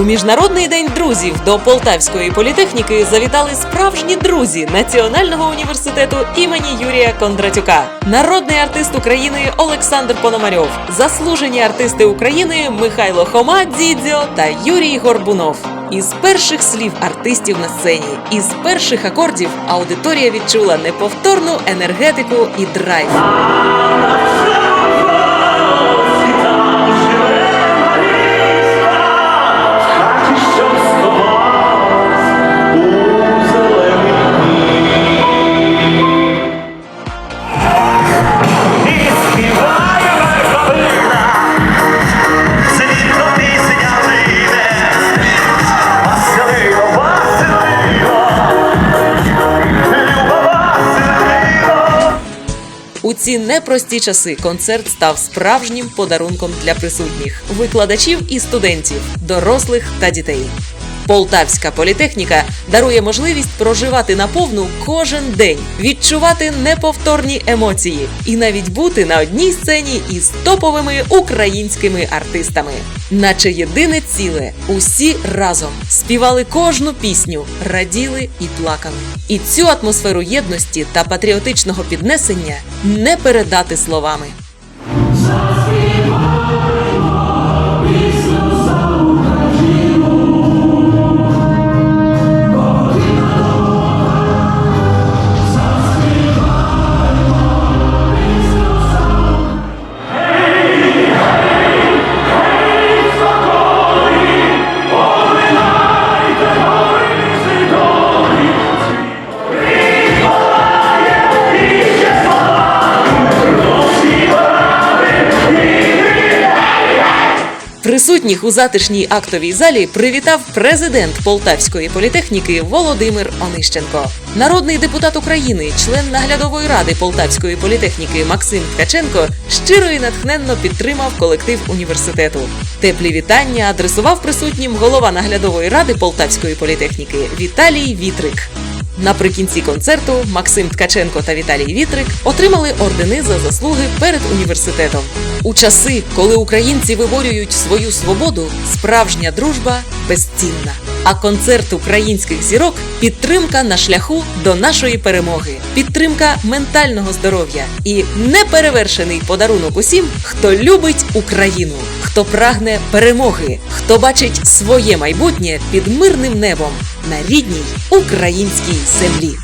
У міжнародний день друзів до Полтавської політехніки завітали справжні друзі Національного університету імені Юрія Кондратюка, народний артист України Олександр Пономарьов, заслужені артисти України Михайло Хома Дзідзьо та Юрій Горбунов. Із перших слів артистів на сцені, із перших акордів аудиторія відчула неповторну енергетику і драйв. Ці непрості часи концерт став справжнім подарунком для присутніх викладачів і студентів, дорослих та дітей. Полтавська політехніка дарує можливість проживати наповну кожен день, відчувати неповторні емоції і навіть бути на одній сцені із топовими українськими артистами. Наче єдине ціле, усі разом співали кожну пісню, раділи і плакали. І цю атмосферу єдності та патріотичного піднесення не передати словами. Присутніх у затишній актовій залі привітав президент Полтавської політехніки Володимир Онищенко. Народний депутат України, член наглядової ради Полтавської політехніки Максим Ткаченко щиро і натхненно підтримав колектив університету. Теплі вітання адресував присутнім голова наглядової ради Полтавської політехніки Віталій Вітрик. Наприкінці концерту Максим Ткаченко та Віталій Вітрик отримали ордени за заслуги перед університетом. У часи, коли українці виборюють свою свободу, справжня дружба безцінна. А концерт українських зірок підтримка на шляху до нашої перемоги, підтримка ментального здоров'я і неперевершений подарунок усім, хто любить Україну, хто прагне перемоги, хто бачить своє майбутнє під мирним небом на рідній українській землі.